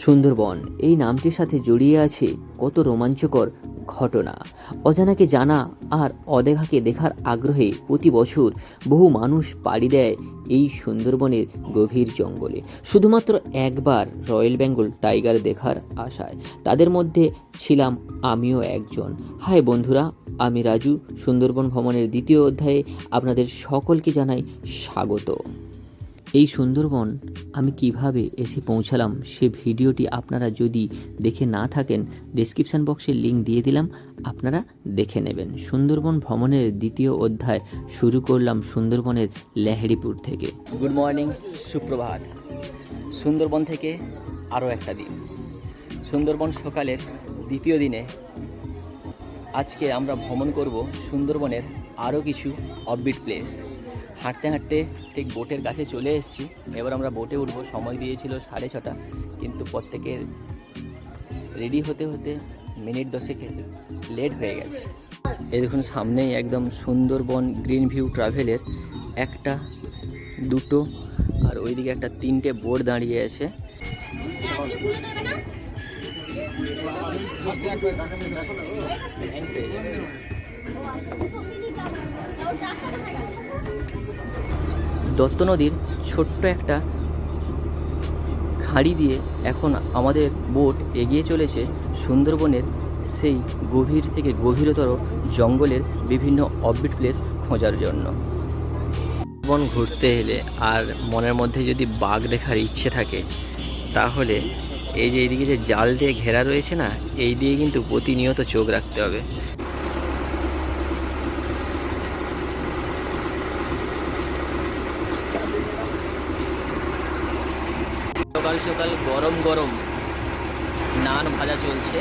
সুন্দরবন। এই নামটির সাথে জড়িয়ে আছে কত রোমাঞ্চকর ঘটনা। অজানাকে জানা আর অদেখাকে দেখার আগ্রহে প্রতি বছর বহু মানুষ পাড়ি দেয় এই সুন্দরবনের গভীর জঙ্গলে। শুধুমাত্র একবার রয়্যাল বেঙ্গল টাইগার দেখার আশায়। তাদের মধ্যে ছিলাম আমিও একজন। হায় বন্ধুরা, আমি রাজু। সুন্দরবন ভ্রমণের দ্বিতীয় অধ্যায়ে আপনাদের সকলকে জানাই স্বাগত। এই সুন্দরবন আমি কীভাবে এসে পৌঁছালাম সে ভিডিওটি আপনারা যদি দেখে না থাকেন ডিসক্রিপশান বক্সে লিংক দিয়ে দিলাম, আপনারা দেখে নেবেন। সুন্দরবন ভ্রমণের দ্বিতীয় অধ্যায় শুরু করলাম সুন্দরবনের লেহারিপুর থেকে। গুড মর্নিং সুপ্রভাত। সুন্দরবন থেকে আরও একটা দিন। সুন্দরবন সকালের দ্বিতীয় দিনে আজকে আমরা ভ্রমণ করব সুন্দরবনের আরও কিছু অফবিট প্লেস হাঁটতে হাঁটতে ঠিক বোটের কাছে চলে এসেছি। এবার আমরা বোটে উঠব। সময় দিয়েছিল সাড়ে ছটা, কিন্তু প্রত্যেকের রেডি হতে হতে মিনিট দশেক লেট হয়ে গেছে। এই দেখুন, সামনেই একদম সুন্দরবন গ্রিন ভিউ ট্রাভেলের একটা, দুটো আর ওইদিকে একটা তিনটে বোর্ড দাঁড়িয়ে আছে। দত্ত নদীর ছোট্ট একটা খাড়ি দিয়ে এখন আমাদের বোট এগিয়ে চলেছে সুন্দরবনের সেই গভীর থেকে গভীরতর জঙ্গলের বিভিন্ন অফবিট প্লেস খোঁজার জন্য। বন ঘুরতে এলে আর মনের মধ্যে যদি বাঘ দেখার ইচ্ছে থাকে, তাহলে এই যে এইদিকে যে জাল দিয়ে ঘেরা রয়েছে না, এই দিয়ে কিন্তু প্রতিনিয়ত চোখ রাখতে হবে সকাল সকাল গরম গরম নান ভাজা চলছে।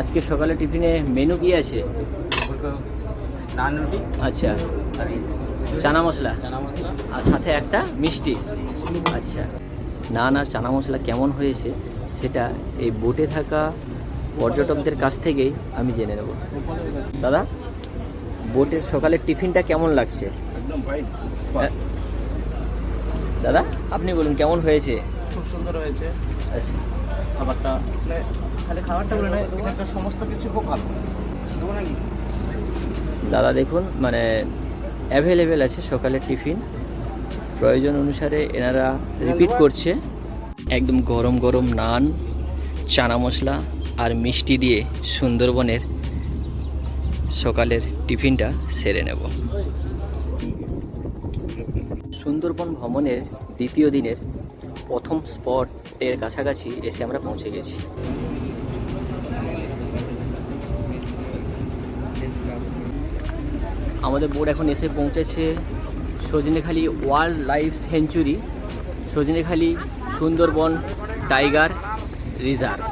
আজকে সকালে টিফিনে মেনু কি আছে? নান রুটি। আচ্ছা। চানা মশলা? আর সাথে একটা মিষ্টি। আচ্ছা। নান আর চানা মশলা কেমন হয়েছে সেটা এই বোটে থাকা পর্যটকদের কাছ থেকেই আমি জেনে নেব। দাদা বোটের সকালের টিফিনটা কেমন লাগছে? একদম ফাইন হ্যাঁ। দাদা আপনি বলুন কেমন হয়েছে? খুব সুন্দর হয়েছে। আচ্ছা। খাবারটা মানে খালি খাবারটা বলে নয় এখানকার সমস্ত কিছু খুব ভালো। দাদা দেখুন মানে অ্যাভেলেবেল আছে সকালের টিফিন। প্রয়োজন অনুসারে এনারা রিপিট করছে। একদম গরম গরম নান চানা মশলা আর মিষ্টি দিয়ে সুন্দরবনের সকালের টিফিনটা সেরে নেব। সুন্দরবন ভ্রমণের দ্বিতীয় দিনের প্রথম স্পটের কাছাকাছি এসে আমরা পৌঁছে গেছি। আমাদের বোট এখন এসে পৌঁছেছে Sajnekhali wild life sanctuary Sajnekhali Sundarban tiger reserve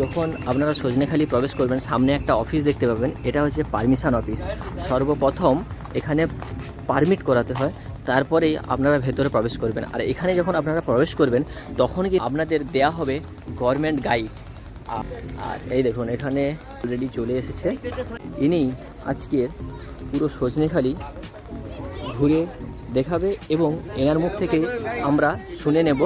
যখন আপনারা সজনেখালি প্রবেশ করবেন, সামনে একটা অফিস দেখতে পাবেন, এটা হচ্ছে পারমিশন অফিস সর্বপ্রথম এখানে পারমিট করাতে হয় তারপরেই আপনারা ভেতরে প্রবেশ করবেন। আর এখানে যখন আপনারা প্রবেশ করবেন তখন কি আপনাদের দেয়া হবে গভর্নমেন্ট গাইড আর এই দেখুন এখানে অলরেডি চলে এসেছে। ইনি আজকের পুরো সজনেখালি ঘুরে দেখাবে এবং এনার মুখ থেকে আমরা শুনে নেব।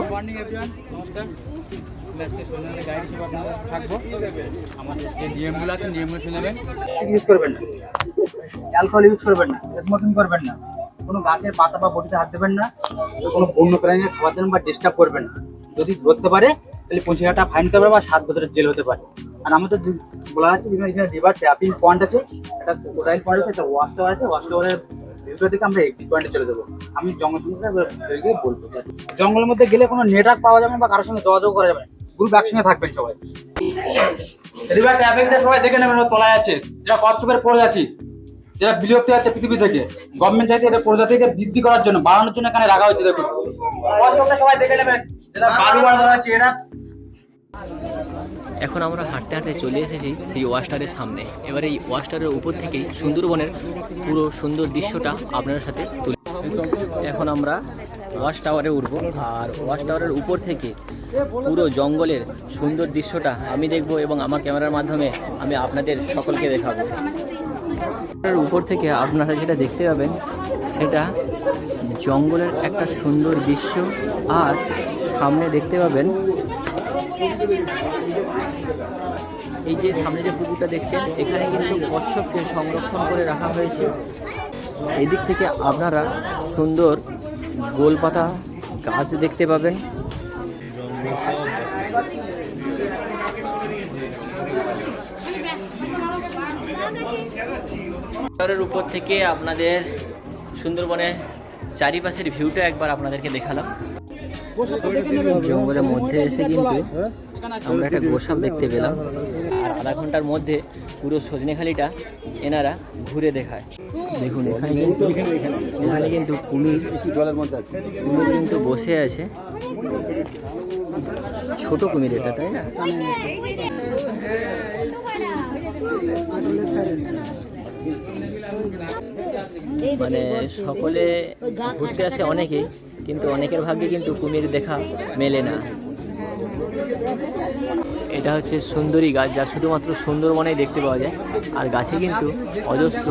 নিয়মগুলো আছে নিয়মগুলো শুনে নেবেন। ইউজ করবেন না। অ্যালকোহল ইউজ করবেন না। স্মোকিং করবেন না। কোনো গাছের পাতা বা বটিতে হাত দেবেন না কোনো বন্য প্রাণীকে খাবার দেবেন বা ডিস্টার্ব করবেন না। যদি ধরতে পারে, তাহলে পঁচিশ হাজার টাকা ফাইন হতে পারে বা সাত বছরের জেল হতে পারে। আর আমাদের বলা আছে এখানে রিভার ট্যাপিং পয়েন্ট আছে, একটা কোটাইল পয়েন্ট আছে, একটা ওয়াশ টাওয়ার আছে ওয়াশ টাওয়ারের ভিতর থেকে আমরা এক্সিট পয়েন্টে চলে যাব। আমি জঙ্গল সঙ্গে বলব। জঙ্গলের মধ্যে গেলে কোনো নেটওয়ার্ক পাওয়া যাবে না বা কারোর সঙ্গে যোগাযোগ করা যাবে না। গ্রুপ একসঙ্গে থাকবেন সবাই। রিভার ট্যাপিংটা সবাই দেখে নেবেন তলায় আছে। যেটা কচ্ছপের প্রজাতি যেটা বিলুপ্তি আছে পৃথিবী থেকে গভর্নমেন্ট চাইছে এটা প্রজাতিকে বৃদ্ধি করার জন্য, বাড়ানোর জন্য এখানে রাখা হয়েছে, দেখুন। কচ্ছপটা সবাই দেখে নেবেন বালু আছে এটা এখন আমরা হাঁটতে হাঁটতে চলে এসেছি সেই ওয়াস্টারের সামনে। এবার এই ওয়াস্টারের উপর থেকেই সুন্দরবনের পুরো সুন্দর দৃশ্যটা আপনাদের সাথে তুলে এখন আমরা ওয়াশ টাওয়ারে উঠবো, আর ওয়াশ টাওয়ারের উপর থেকে পুরো জঙ্গলের সুন্দর দৃশ্যটা আমি দেখব এবং আমার ক্যামেরার মাধ্যমে আমি আপনাদের সকলকে দেখাবো। উপর থেকে আপনারা যেটা দেখতে পাবেন, সেটা জঙ্গলের একটা সুন্দর দৃশ্য। আর সামনে দেখতে পাবেন, এই যে সামনে যে পুকুরটা দেখছেন, এখানে কিন্তু কচ্ছপকে সংরক্ষণ করে রাখা হয়েছে। এদিক থেকে আপনারা সুন্দর গোলপাতা গাছ দেখতে পাবেন। শহরের উপর থেকে আপনাদের সুন্দরবনের চারিপাশের ভিউটা একবার আপনাদেরকে দেখালাম। জঙ্গলের মধ্যে এসে কিন্তু আমরা একটা গোসাপ দেখতে পেলাম। আর আধা ঘণ্টার মধ্যে পুরো সজনেখালিটা এনারা ঘুরে দেখায়। দেখুন, এখানে কিন্তু এখানে কিন্তু কুমির কুমির কিন্তু বসে আছে। ছোট কুমির এটা, তাই না? মানে সকলে ঘুরতে আসে অনেকেই কিন্তু অনেকের ভাগ্যে কিন্তু কুমির দেখা মেলে না। এটা হচ্ছে সুন্দরী গাছ যা শুধুমাত্র সুন্দরবনেই দেখতে পাওয়া যায়। আর গাছে কিন্তু অজস্র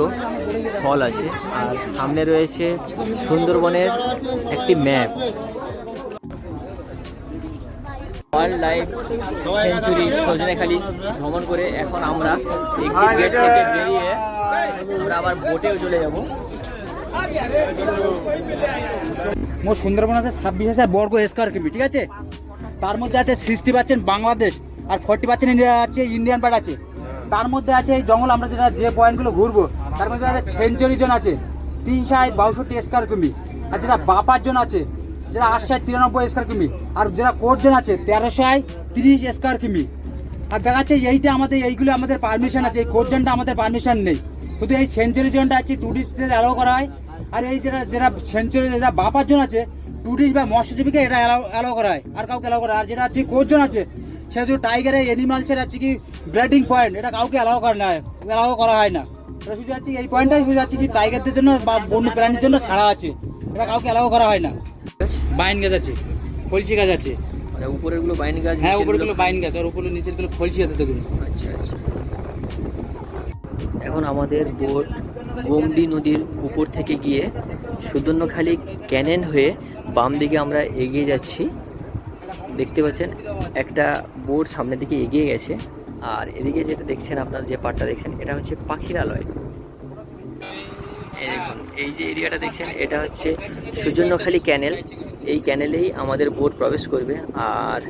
ফল আছে। আর সামনে রয়েছে সুন্দরবনের একটি map. Wild life sanctuary Sajnekhali ভ্রমণ করে এখন আমরা থেকে বেরিয়ে মোট সুন্দরবন আছে ছাব্বিশ হাজার বর্গ স্কোয়ার কিমি ঠিক আছে? তার মধ্যে আছে সিক্সটি পার্সেন্ট বাংলাদেশ আর ফর্টি পার্সেন্ট ইন্ডিয়া আছে ইন্ডিয়ান পার্ট আছে। তার মধ্যে আছে এই জঙ্গল, আমরা যেটা যে পয়েন্টগুলো ঘুরবো, তার মধ্যে আছে সেঞ্চুরি জোন আছে তিনশো বাষট্টি স্কোয়ার কিমি আর যেটা বাপার জোন আছে, যেটা আটশো তিরানব্বই স্কোয়ার কিমি আর যেটা কোর্ট জোন আছে তেরোশো তিরিশ স্কোয়ার কিমি আর দেখা যাচ্ছে এইটা আমাদের, এইগুলো আমাদের পারমিশন আছে, এই কোর্ট জোনটা আমাদের পারমিশন নেই। শুধু এই সেঞ্চুরি জোনটা আছে টুরিস্টদের অ্যালাউ করা হয়। আর এই যেটা যেটা সেঞ্চুরি যেটা বাপার জোন আছে টুরিস্ট বা মৎস্যজীবীকে এটা অ্যালাউ অ্যালাউ করা হয় আর কাউকে অ্যালাউ করা আর যেটা আছে কোর্ট জোন আছে সেটা শুধু টাইগারের অ্যানিমালসের আছে কি ব্রিডিং পয়েন্ট এটা কাউকে অ্যালাউ করা না অ্যালাউ করা হয় না। এটা শুধু আছে এই পয়েন্টটাই শুধু আছে কি টাইগারদের জন্য বা বন্য প্রাণীর জন্য ছাড়া আছে। এটা কাউকে অ্যালাউ করা হয় না। বাইন গাছ আছে ফলসি গাছ আছে। মানে উপরেরগুলো বাইন গাছ হ্যাঁ নিচের উপরে গুলো- বাইন গাছ আর উপরে নিচেরগুলো ফলসি আছে দেখুন। আচ্ছা আচ্ছা। এখন আমাদের বোট গোমদি নদীর উপর থেকে গিয়ে সুদর্ণখালি ক্যানেন হয়ে বাম দিকে আমরা এগিয়ে যাচ্ছি। দেখতে পাচ্ছেন, একটা বোট সামনের দিকে এগিয়ে গেছে। আর এদিকে যেটা দেখছেন আপনার যে পাটটা দেখছেন, এটা হচ্ছে পাখিরালয় এই যে এরিয়াটা দেখছেন, এটা হচ্ছে সুজন্যখালী ক্যানেল। এই ক্যানেলেই আমাদের বোট প্রবেশ করবে। আর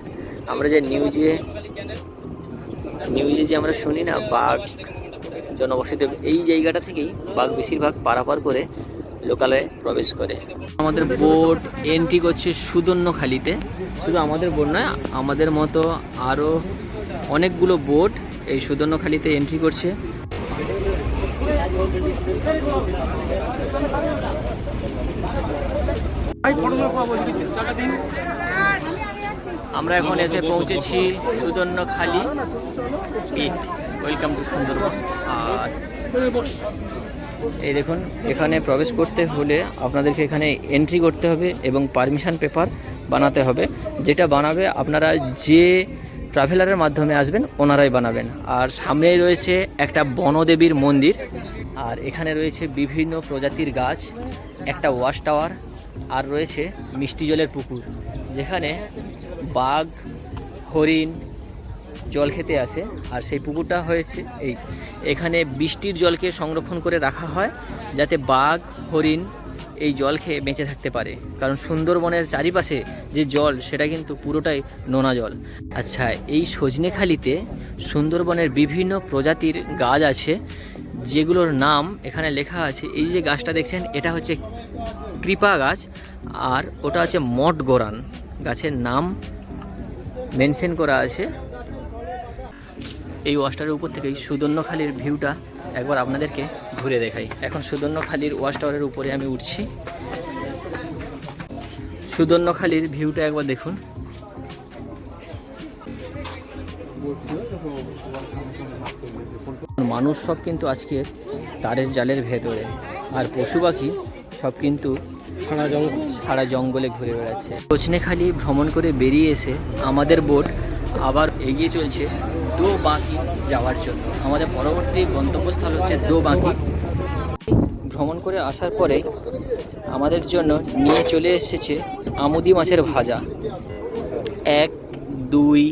আমরা যে নিউজে নিউজে যে আমরা শুনি না, বাঘ জনবসতি এই জায়গাটা থেকেই বাঘ বেশিরভাগ পারাপার করে লোকালয়ে প্রবেশ করে। আমাদের বোট এন্ট্রি করছে সুদর্ণখালিতে শুধু আমাদের বোট নয়, আমাদের মতো আরও অনেকগুলো বোট এই সুদর্ণখালিতে এন্ট্রি করছে। আমরা এখন এসে পৌঁছেছি Sudhanyakhali peak welcome to Sundarban. আর এই দেখুন, এখানে প্রবেশ করতে হলে আপনাদেরকে এখানে এন্ট্রি করতে হবে এবং পারমিশন পেপার বানাতে হবে, যেটা বানাবে আপনারা যে ট্রাভেলারের মাধ্যমে আসবেন, ওনারাই বানাবেন। আর সামনেই রয়েছে একটা বনদেবীর মন্দির, আর এখানে রয়েছে বিভিন্ন প্রজাতির গাছ, একটা ওয়াশ টাওয়ার, আর রয়েছে মিষ্টি জলের পুকুর, যেখানে বাঘ, হরিণ জল খেতে আসে। আর সেই পুকুরটা হয়েছে এই, এখানে বৃষ্টির জলকে সংরক্ষণ করে রাখা হয় যাতে বাঘ, হরিণ এই জল খেয়ে বেঁচে থাকতে পারে। কারণ সুন্দরবনের চারিপাশে যে জল, সেটা কিন্তু পুরোটাই নোনা জল। আচ্ছা এই সজনেখালিতে সুন্দরবনের বিভিন্ন প্রজাতির গাছ আছে, যেগুলোর নাম এখানে লেখা আছে। এই যে গাছটা দেখছেন, এটা হচ্ছে কৃপা গাছ আর ওটা হচ্ছে মঠ গোরান গাছের নাম মেনশন করা আছে। এই ওয়াশটারের উপর থেকেই সুদর্ণখালির ভিউটা একবার আপনাদেরকে ঘুরে দেখাই। এখন সুদর্ণখালির ওয়াশ টাওয়ারের উপরে আমি উঠছি। সুদর্ণখালির ভিউটা একবার দেখুন। মানুষ সব কিন্তু আজকে তারের জালের ভেতরে আর পশু পাখি সব কিন্তু ছাড়া জঙ্গল। সারা জঙ্গলে ঘুরে বেড়াচ্ছে। কোচনেখালি ভ্রমণ করে বেরিয়ে এসে আমাদের বোট আবার এগিয়ে চলছে। দো বাঁকি যাওয়ার জন্য। আমাদের পরবর্তী গন্তব্যস্থল হচ্ছে দো বাঁকি ভ্রমণ করে আসার পরে আমাদের জন্য নিয়ে চলে এসেছে আমুদি মাছের ভাজা। এক, দুই,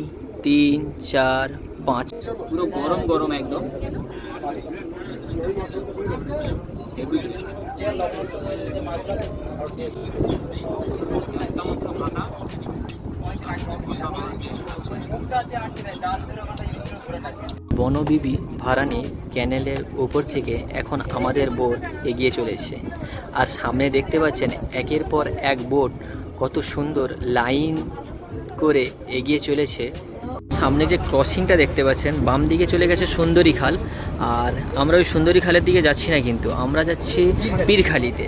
তিন, চার, পাঁচ। পুরো গরম গরম একদম। বনবিবি ভাড়া নিয়ে ক্যানেলের উপর থেকে এখন আমাদের বোট এগিয়ে চলেছে। আর সামনে দেখতে পাচ্ছেন একের পর এক বোট কত সুন্দর লাইন করে এগিয়ে চলেছে। সামনে যে ক্রসিংটা দেখতে পাচ্ছেন, বাম দিকে চলে গেছে সুন্দরী খাল। আর আমরা ওই সুন্দরী খালের দিকে যাচ্ছি না কিন্তু, আমরা যাচ্ছি পীরখালিতে।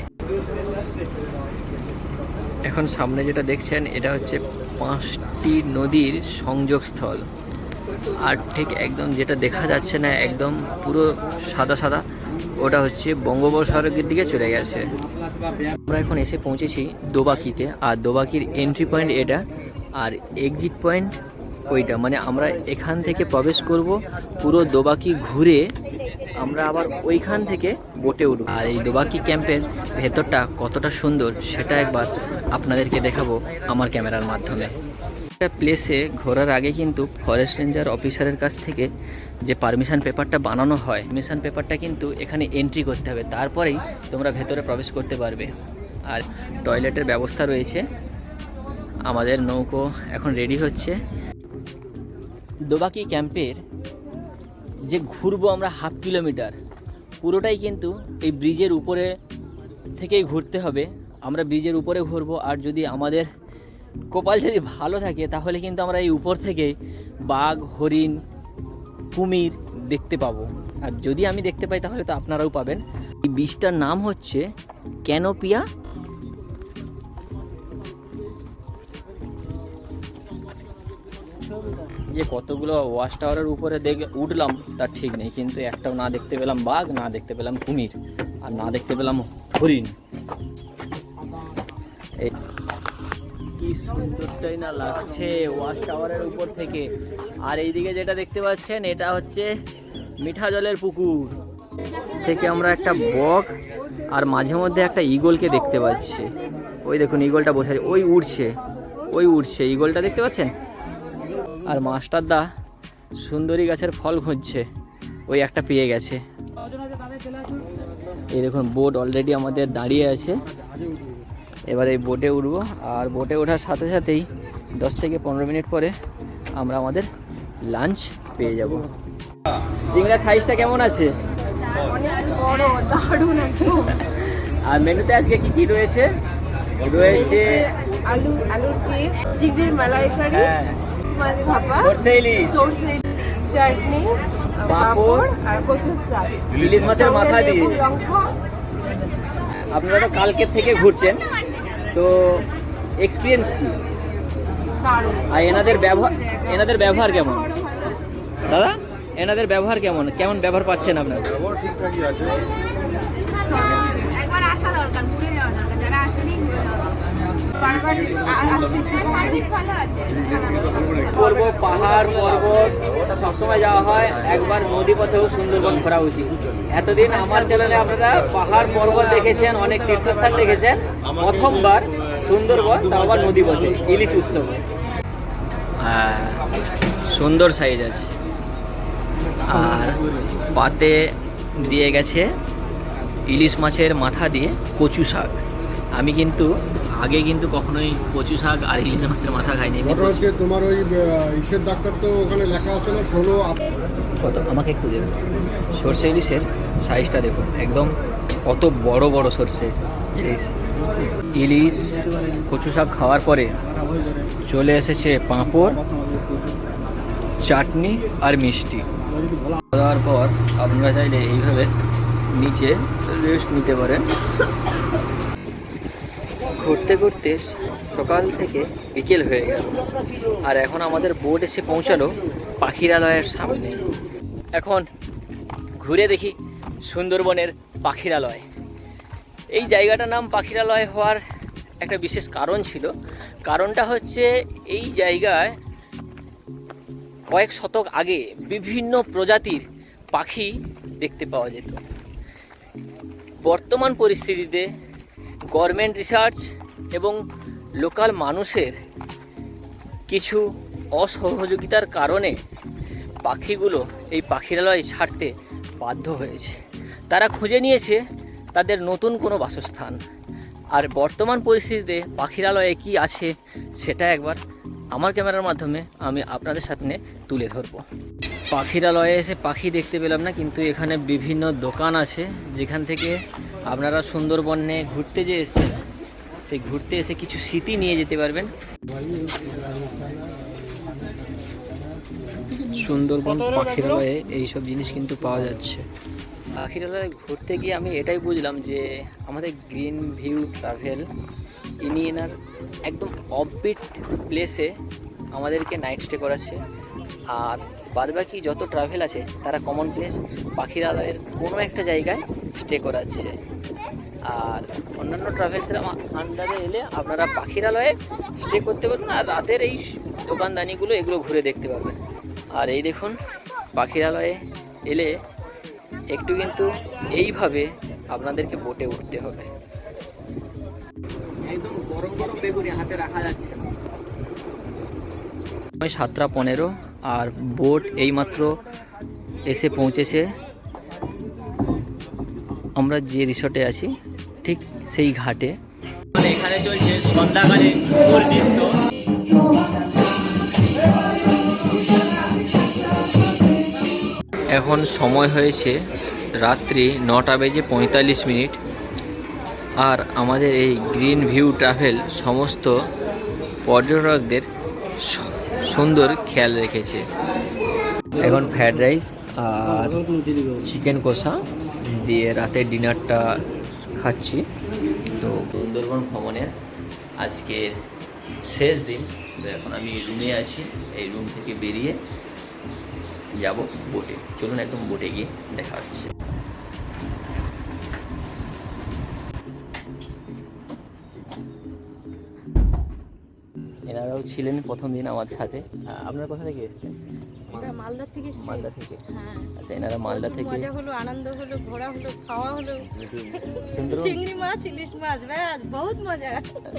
এখন সামনে যেটা দেখছেন, এটা হচ্ছে পাঁচটি নদীর সংযোগস্থল। আর ঠিক একদম যেটা দেখা যাচ্ছে না, একদম পুরো সাদা সাদা, ওটা হচ্ছে বঙ্গোপসাগরের দিকে চলে গেছে। আমরা এখন এসে পৌঁছেছি দোবাকিতে, আর দোবাকির এন্ট্রি পয়েন্ট এটা, আর এক্সিট পয়েন্ট ওইটা। মানে আমরা এখান থেকে প্রবেশ করব, পুরো দোবাকি ঘুরে আমরা আবার ওইখান থেকে বোটে উঠব। আর এই দোবাকি ক্যাম্পের ভেতরটা কতটা সুন্দর, সেটা একবার আপনাদেরকে দেখাবো আমার ক্যামেরার মাধ্যমে। একটা প্লেসে ঘোরার আগে কিন্তু ফরেস্ট রেঞ্জার অফিসারের কাছ থেকে যে পারমিশন পেপারটা বানানো হয় পারমিশন পেপারটা কিন্তু এখানে এন্ট্রি করতে হবে। তারপরেই তোমরা ভেতরে প্রবেশ করতে পারবে। আর টয়লেটের ব্যবস্থা রয়েছে। আমাদের নৌকো এখন রেডি হচ্ছে। দোবাকি ক্যাম্পের যে ঘুরবো আমরা হাফ কিলোমিটার পুরোটাই কিন্তু এই ব্রিজের উপরে থেকেই ঘুরতে হবে। আমরা ব্রিজের উপরে ঘুরবো আর যদি আমাদের কপাল যদি ভালো থাকে, তাহলে কিন্তু আমরা এই উপর থেকে বাঘ, হরিণ, কুমির দেখতে পাবো। আর যদি আমি দেখতে পাই, তাহলে তো আপনারাও পাবেন। এই বীজটার নাম হচ্ছে ক্যানোপিয়া। যে কতগুলো ওয়াশ টাওয়ারের উপরে দেখে উঠলাম, তার ঠিক নেই। কিন্তু একটাও না দেখতে পেলাম বাঘ, না দেখতে পেলাম কুমির, আর না দেখতে পেলাম হরিণ। কি সুন্দরটাই না লাগছে ওয়াচ টাওয়ারের উপর থেকে। আর এইদিকে যেটা দেখতে পাচ্ছেন, এটা হচ্ছে মিঠা জলের পুকুর। থেকে আমরা একটা বক আর মাঝে মধ্যে একটা ঈগলকে দেখতে পাচ্ছি। ওই দেখুন, ঈগলটা বসে আছে। ওই উড়ছে ওই উড়ছে। ঈগলটা দেখতে পাচ্ছেন? আর মাস্টার দা সুন্দরী গাছের ফল খুঁজছে। ওই একটা পেয়ে গেছে। এই দেখুন বোট অলরেডি আমাদের দাঁড়িয়ে আছে। এবার এই বোটে উঠবো। আর বোটে ওঠার সাথে সাথেই দশ থেকে পনেরো মিনিট পরে আমরা আমাদের লাঞ্চ পেয়ে যাব। চিংড়ার সাইজটা কেমন আছে? আর মেনুতে আজকে কি কি রয়েছে? রয়েছে আলু আলুর চিপস চিংড়ির মালাইকারি হ্যাঁ। মাছ ভাপা সরষে ইলিশ। চাটনি পাঁপড়, আর কচুর শাক। ইলিশ মাছের মাথা দিয়ে। আপনারা তো কালকের থেকে ঘুরছেন। তো এক্সপিরিয়েন্স কি? আর এনাদের ব্যবহার এনাদের ব্যবহার কেমন? দাদা এনাদের ব্যবহার কেমন? কেমন ব্যবহার পাচ্ছেন আপনারা? একবার আসা দরকার ঘুরে যাওয়া দরকার। যারা আসেনি ঘুরে যাওয়া দরকার। করব পাহাড়, পর্বত সবসময় যাওয়া হয়। একবার নদী পথেও সুন্দরবন ঘোরা উচিত। এতদিন আমার চ্যানেলে আপনারা পাহাড়, পর্বত দেখেছেন, অনেক তীর্থস্থান দেখেছেন। প্রথমবার সুন্দরবন, তাও আবার নদী পথে ইলিশ উৎসব। সুন্দর সাইজ আছে। আর পাতে দিয়ে গেছে ইলিশ মাছের মাথা দিয়ে কচু শাক। আমি কিন্তু আগে কিন্তু কখনোই কচু শাক আর ইলিশ মাছের মাথা খাইনি। হচ্ছে তোমার ওই ইসের ডাক্তার তো ওখানে লেখা আছে না ষোলো কত আমাকে একটু দেবে? সর্ষে ইলিশের সাইজটা দেখুন। একদম কত বড় বড় সর্ষে ইলিশ। ইলিশ কচু শাক খাওয়ার পরে চলে এসেছে পাঁপড় চাটনি আর মিষ্টি। খাওয়ার পর আপনারা চাইলে এইভাবে নিচে রেস্ট নিতে পারেন। ঘুরতে ঘুরতে সকাল থেকে বিকেল হয়ে গেল। আর এখন আমাদের বোট এসে পৌঁছালো পাখিরালয়ের সামনে। এখন ঘুরে দেখি সুন্দরবনের পাখিরালয়। এই জায়গাটার নাম পাখিরালয় হওয়ার একটা বিশেষ কারণ ছিল। কারণটা হচ্ছে এই জায়গায় কয়েক শতক আগে বিভিন্ন প্রজাতির পাখি দেখতে পাওয়া যেত। বর্তমান পরিস্থিতিতে গভর্নমেন্ট রিসার্চ এবং লোকাল মানুষের কিছু অসহযোগিতার কারণে পাখিগুলো এই পাখিরালয় ছাড়তে বাধ্য হয়েছে। তারা খুঁজে নিয়েছে তাদের নতুন কোনো বাসস্থান। আর বর্তমান পরিস্থিতিতে পাখিরালয়ে কি আছে সেটা একবার আমার ক্যামেরার মাধ্যমে আমি আপনাদের সামনে তুলে ধরবো। পাখিরালয়ে এসে পাখি দেখতে পেলাম না, কিন্তু এখানে বিভিন্ন দোকান আছে, যেখান থেকে আপনারা সুন্দরবনে ঘুরতে যে এসেছেন। সেই ঘুরতে এসে কিছু স্মৃতি নিয়ে যেতে পারবেন। সুন্দরবন পাখিরালয়ে এইসব জিনিস কিন্তু পাওয়া যাচ্ছে। পাখিরালয়ে ঘুরতে গিয়ে আমি এটাই বুঝলাম যে আমাদের গ্রিন ভিউ ট্রাভেল ইনি এনার একদম অফবিট প্লেসে আমাদেরকে নাইট স্টে করাচ্ছে। আর বাদবাকি যত ট্রাভেল আছে তারা কমন প্লেস পাখিরালয়ের কোনো একটা জায়গায় স্টে করাচ্ছে। আর অন্যান্য ট্রাভেলসের আন্ডারে এলে আপনারা পাখিরালয়ে স্টে করতে পারবেন আর রাতের এই দোকানদানিগুলো এগুলো ঘুরে দেখতে পারবেন। আর এই দেখুন পাখিরালয়ে এলে একটু কিন্তু এইভাবে আপনাদেরকে বোটে উঠতে হবে। একদম গরম গরম বেগুনি হাতে রাখা যাচ্ছে। সময় সাতটা পনেরো আর বোট এইমাত্র এসে পৌঁছেছে। আমরা যে রিসর্টে আছি ঠিক সেই ঘাটে। এখানে চলছে সন্ধ্যাকালে নৃত্য। এখন সময় হয়েছে রাত্রি নটা বেজে পঁয়তাল্লিশ মিনিট। আর আমাদের এই গ্রিন ভিউ ট্রাভেল সমস্ত পর্যটকদের সুন্দর খেয়াল রেখেছে। এখন ফ্রায়েড রাইস আর চিকেন কষা। দিয়ে রাতের ডিনারটা খাচ্ছি তো সুন্দরবন ভ্রমণের আজকের শেষ দিন। তো এখন আমি রুমে আছি, এই রুম থেকে বেরিয়ে যাব বোটে চলুন একদম বোটে গিয়ে দেখা হচ্ছে। এনারাও ছিলেন প্রথম দিন আমার সাথে। আপনারা কোথা থেকে এসেছেন? মালদা থেকে মালদা থেকে। হ্যাঁ। আচ্ছা এনারা মালদা থেকে মজা হলো আনন্দ হলো ঘোরা হলো খাওয়া হলো। চিংড়ি মাছ ইলিশ মাছ ব্যাস বহুত মজা।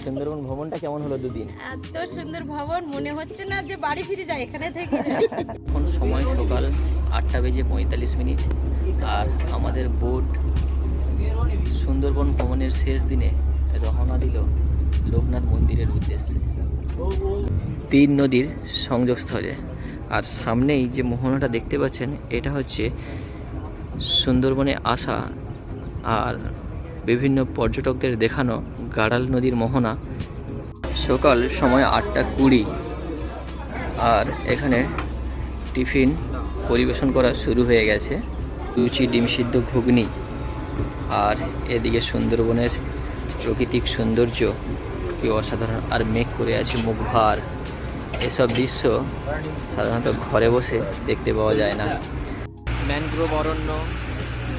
সুন্দরবন ভ্রমণটা কেমন হলো দুদিন? এত সুন্দর ভবন মনে হচ্ছে না যে বাড়ি ফিরে যায় এখানে থেকে। এখন সময় সকাল আটটা বেজে পঁয়তাল্লিশ মিনিট। আর আমাদের বোট সুন্দরবন ভ্রমণের শেষ দিনে রওনা দিল লোকনাথ মন্দিরের উদ্দেশ্যে। তিন নদীর সংযোগস্থলে। আর সামনেই যে মোহনাটা দেখতে পাচ্ছেন, এটা হচ্ছে সুন্দরবনে আসা আর বিভিন্ন পর্যটকদের দেখানো গাড়াল নদীর মোহনা। সকাল সময় আটটা কুড়ি। আর এখানে টিফিন পরিবেশন করা শুরু হয়ে গেছে। লুচি, ডিম সিদ্ধ, ঘুগনি। আর এদিকে সুন্দরবনের প্রাকৃতিক সৌন্দর্য। কি অসাধারণ। আর মেঘ করে আছে মুখ ভার এসব দৃশ্য সাধারণত ঘরে বসে দেখতে পাওয়া যায় না। ম্যানগ্রোভ অরণ্য,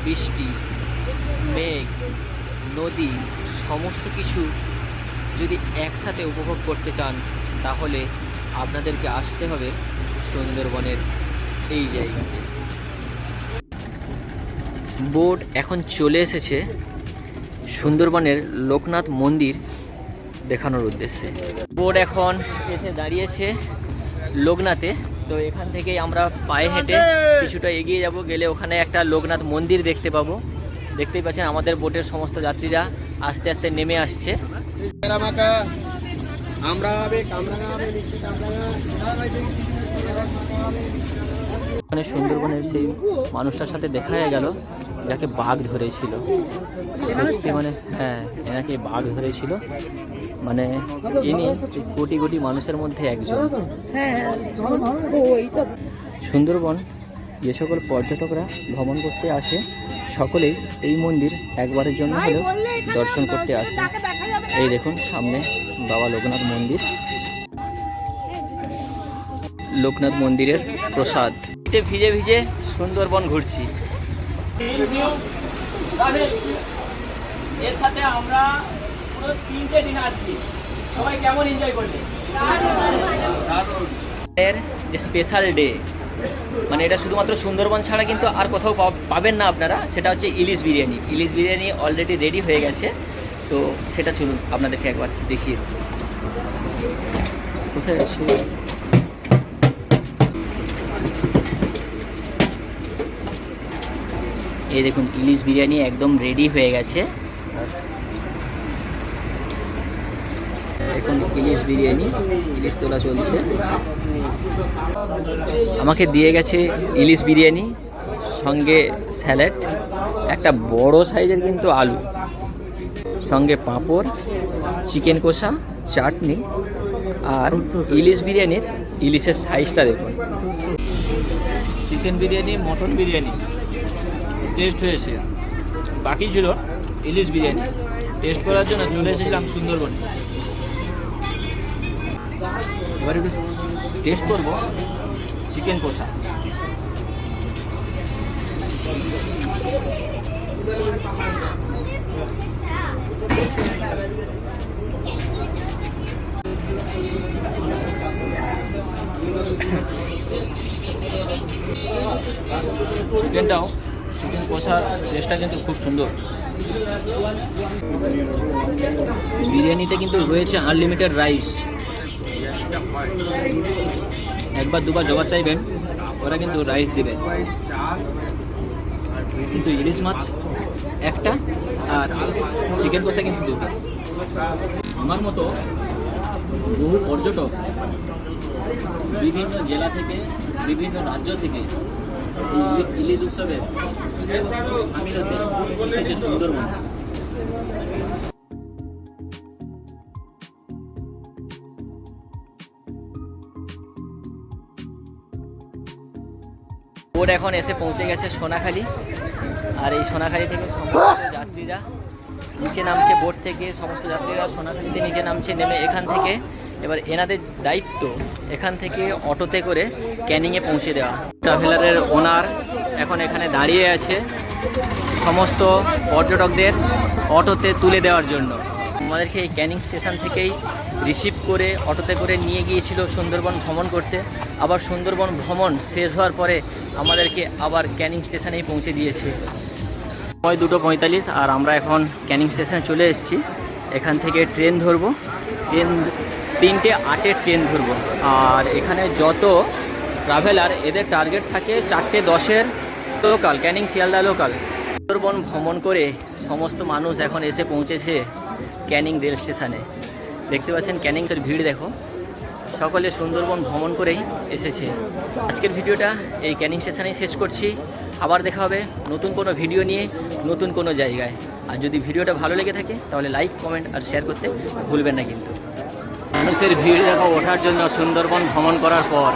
বৃষ্টি, মেঘ, নদী, সমস্ত কিছু যদি একসাথে উপভোগ করতে চান, তাহলে আপনাদেরকে আসতে হবে সুন্দরবনের এই জায়গাতে বোট এখন চলে এসেছে সুন্দরবনের লোকনাথ মন্দির দেখানোর উদ্দেশ্যে। বোট এখন এসে দাঁড়িয়েছে লোকনাথে। তো এখান থেকেই আমরা পায়ে হেঁটে কিছুটা এগিয়ে যাব। গেলে ওখানে একটা লোকনাথ মন্দির দেখতে পাবো। দেখতেই পাচ্ছেন আমাদের বোটের সমস্ত যাত্রীরা আস্তে আস্তে নেমে আসছে। ওখানে সুন্দরবনের সেই মানুষটার সাথে দেখা হয়ে গেল যাকে বাঘ ধরেছিল। মানে হ্যাঁ এনাকে বাঘ ধরেছিল। মানে ইনি কোটি কোটি মানুষের মধ্যে একজন। সুন্দরবন যে সকল পর্যটকরা ভ্রমণ করতে আসে সকলেই এই মন্দির একবারের জন্য হলেও দর্শন করতে আসে। এই দেখুন সামনে বাবা লোকনাথ মন্দির। লোকনাথ মন্দিরের প্রসাদ। এতে ভিজে ভিজে সুন্দরবন ঘুরছি। এর সাথে আমরা এর যে স্পেশাল ডে মানে এটা শুধুমাত্র সুন্দরবন ছাড়া কিন্তু আর কোথাও পাবেন না আপনারা, সেটা হচ্ছে ইলিশ বিরিয়ানি। ইলিশ বিরিয়ানি অলরেডি রেডি হয়ে গেছে। তো সেটা চলুন আপনাদেরকে একবার দেখিয়ে। কোথায় আছে? এই দেখুন, ইলিশ বিরিয়ানি একদম রেডি হয়ে গেছে। এখন ইলিশ বিরিয়ানি, ইলিশ তোলা চলছে। আমাকে দিয়ে গেছে ইলিশ বিরিয়ানি, সঙ্গে স্যালাড, একটা বড় সাইজের কিন্তু আলু, সঙ্গে পাঁপড়, চিকেন কষা, চাটনি, আর ইলিশ বিরিয়ানির ইলিশের সাইজটা দেখুন। Chicken biryani, mutton biryani taste হয়েছে। বাকি ছিল ইলিশ বিরিয়ানি। টেস্ট করার জন্য চলে এসেছিলাম সুন্দরবনে। এবার একটু টেস্ট করব। চিকেন কষা। চিকেনটাও চিকেন কষার টেস্টটা কিন্তু খুব সুন্দর। বিরিয়ানিতে কিন্তু রয়েছে আনলিমিটেড রাইস একবার দুবার জবার চাইবেন ওরা কিন্তু রাইস দেবে। কিন্তু ইলিশ মাছ একটা, আর চিকেন কষা কিন্তু দুটো। আমার মতো বহু পর্যটক বিভিন্ন জেলা থেকে, বিভিন্ন রাজ্য থেকে ইলিশ উৎসবে হতে এসেছে সুন্দরবন। বোট এখন এসে পৌঁছে গেছে সোনাখালি। আর এই সোনাখালি থেকে সমস্ত যাত্রীরা নিচে নামছে বোট থেকে, সমস্ত যাত্রীরা সোনাখালিতে নিচে নামছে, নেমে এখান থেকে। এবার এনাদের দায়িত্ব এখান থেকে অটোতে করে ক্যানিংয়ে পৌঁছে দেওয়া। ট্রাভেলারের ওনার এখন এখানে দাঁড়িয়ে আছে সমস্ত পর্যটকদের অটোতে তুলে দেওয়ার জন্য। আমাদেরকে এই ক্যানিং স্টেশন থেকেই রিসিভ করে অটোতে করে নিয়ে গিয়েছিল সুন্দরবন ভ্রমণ করতে। আবার সুন্দরবন ভ্রমণ শেষ হওয়ার পরে আমাদেরকে আবার ক্যানিং স্টেশনেই পৌঁছে দিয়েছে। সময় দুটো পঁয়তাল্লিশ আর আমরা এখন ক্যানিং স্টেশনে চলে এসেছি। এখান থেকে ট্রেন ধরবো। ট্রেন, তিনটে আটের ট্রেন ধরবো। আর এখানে যত ট্রাভেলার এদের টার্গেট থাকে চারটে দশের লোকাল ক্যানিং শিয়ালদা লোকাল সুন্দরবন ভ্রমণ করে সমস্ত মানুষ এখন এসে পৌঁছেছে ক্যানিং রেল স্টেশনে। দেখতে পাচ্ছেন ক্যানিংসের ভিড় দেখো। সকলে সুন্দরবন ভ্রমণ করেই এসেছে। আজকের ভিডিওটা এই ক্যানিং স্টেশনেই শেষ করছি। আবার দেখা হবে নতুন কোনো ভিডিও নিয়ে, নতুন কোনো জায়গায়। আর যদি ভিডিওটা ভালো লেগে থাকে, তাহলে লাইক কমেন্ট আর শেয়ার করতে ভুলবেন না কিন্তু। মানুষের ভিড় দেখো ওঠার জন্য সুন্দরবন ভ্রমণ করার পর।